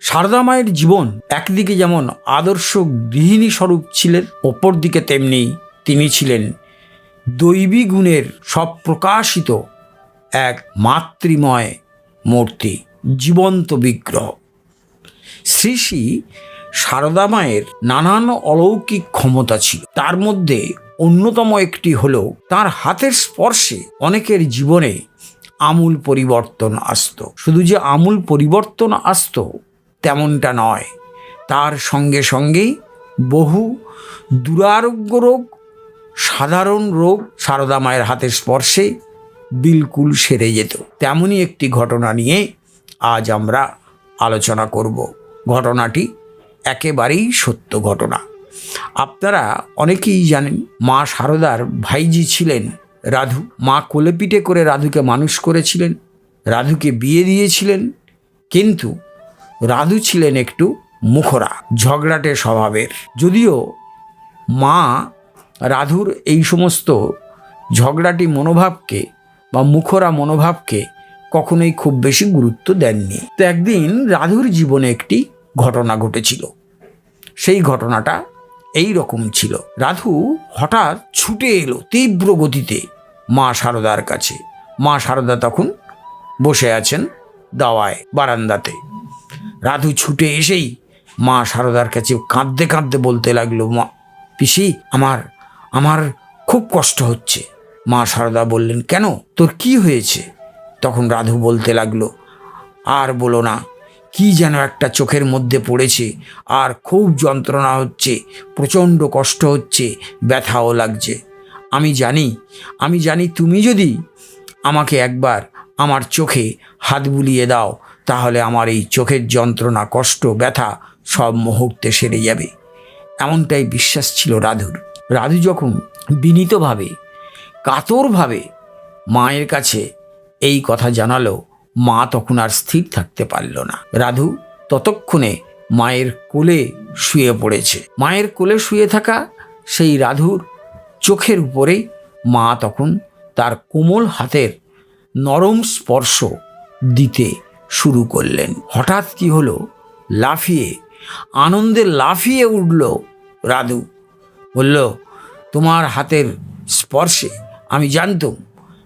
সারদা মায়ের জীবন একদিকে যেমন আদর্শ গৃহিণী স্বরূপ ছিলেন অপর দিকে তেমনি তিনি ছিলেন দৈবী গুণের সব প্রকাশিত এক মাতৃময় মূর্তি, জীবন্ত বিগ্রহ। শ্রী শ্রী সারদা মায়ের নানান অলৌকিক ক্ষমতা ছিল। তার মধ্যে অন্যতম একটি হল তার হাতের স্পর্শে অনেকের জীবনে আমূল পরিবর্তন আসত। শুধু যে আমূল পরিবর্তন আসতো তেমনটা নয়। তার সঙ্গে সঙ্গেই বহু দুরারোগ্য রোগ, সাধারণ রোগ সারদা মায়ের হাতের স্পর্শে বিলকুল সেরে যেত। তেমনই একটি ঘটনা নিয়ে আজ আমরা আলোচনা করব। ঘটনাটি একেবারেই সত্য ঘটনা। আপনারা অনেকেই জানেন, মা সারদার ভাইজি ছিলেন রাধু। মা কোলেপিটে করে রাধুকে মানুষ করেছিলেন, রাধুকে বিয়ে দিয়েছিলেন। কিন্তু রাধু ছিলেন একটু মুখরা, ঝগড়াটে স্বভাবের। যদিও মা রাধুর এই সমস্ত ঝগড়াটি মনোভাবকে বা মুখরা মনোভাবকে কখনোই খুব বেশি গুরুত্ব দেননি। তো একদিন রাধুর জীবনে একটি ঘটনা ঘটেছিল। সেই ঘটনাটা এই রকম ছিল। রাধু হঠাৎ ছুটে এলো তীব্র গতিতে মা সারদার কাছে। মা সারদা তখন বসে আছেন দাওয়ায়, বারান্দাতে। রাধু ছুটে এসেই মা সারদার কাছে কাঁদতে কাঁদতে বলতে লাগল, মা, পিসি, আমার আমার খুব কষ্ট হচ্ছে। মা সারদা বললেন, কেন? তোর কি হয়েছে? তখন রাধু বলতে লাগল, আর বলো না, কি যেন একটা চোখের মধ্যে পড়েছে, আর খুব যন্ত্রণা হচ্ছে, প্রচণ্ড কষ্ট হচ্ছে, ব্যথাও লাগছে। আমি জানি আমি জানি তুমি যদি আমাকে একবার আমার চোখে হাত বুলিয়ে দাও তাহলে আমার এই চোখের যন্ত্রণা, কষ্ট, ব্যথা সব মুহূর্তে সেরে যাবে। এমনটাই বিশ্বাস ছিল রাধুর। রাধু যখন বিনীতভাবে, কাতরভাবে মায়ের কাছে এই কথা জানালো, মা তখন আর স্থির থাকতে পারল না। রাধু ততক্ষণে মায়ের কোলে শুয়ে পড়েছে। মায়ের কোলে শুয়ে থাকা সেই রাধুর চোখের উপরে মা তখন তার কোমল হাতের নরম স্পর্শ দিতে শুরু করলেন। হঠাৎ কি হলো? লাফিয়ে, আনন্দে লাফিয়ে উঠল রাধু। বলল, তোমার হাতের স্পর্শে আমি জানতুম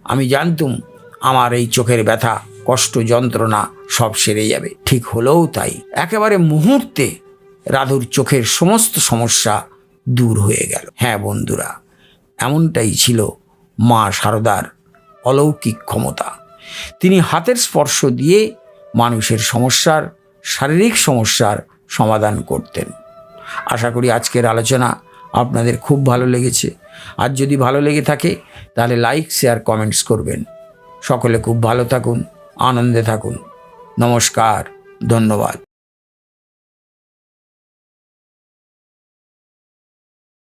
আমি জানতুম, আমার এই চোখের ব্যথা, কষ্ট, যন্ত্রণা সব সেরে যাবে। ঠিক হলেও তাই। একেবারে মুহূর্তে রাধুর চোখের সমস্ত সমস্যা দূর হয়ে গেল। হ্যাঁ বন্ধুরা, এমনটাই ছিল মা শারদার অলৌকিক ক্ষমতা। তিনি হাতের স্পর্শ দিয়ে মানুষের সমস্যার, শারীরিক সমস্যার সমাধান করতেন। আশা করি আজকের আলোচনা আপনাদের খুব ভালো লেগেছে। আর যদি ভালো লেগে থাকে, তাহলে লাইক, শেয়ার, কমেন্টস করবেন। সকলে খুব ভালো থাকুন, আনন্দে থাকুন। নমস্কার, ধন্যবাদ।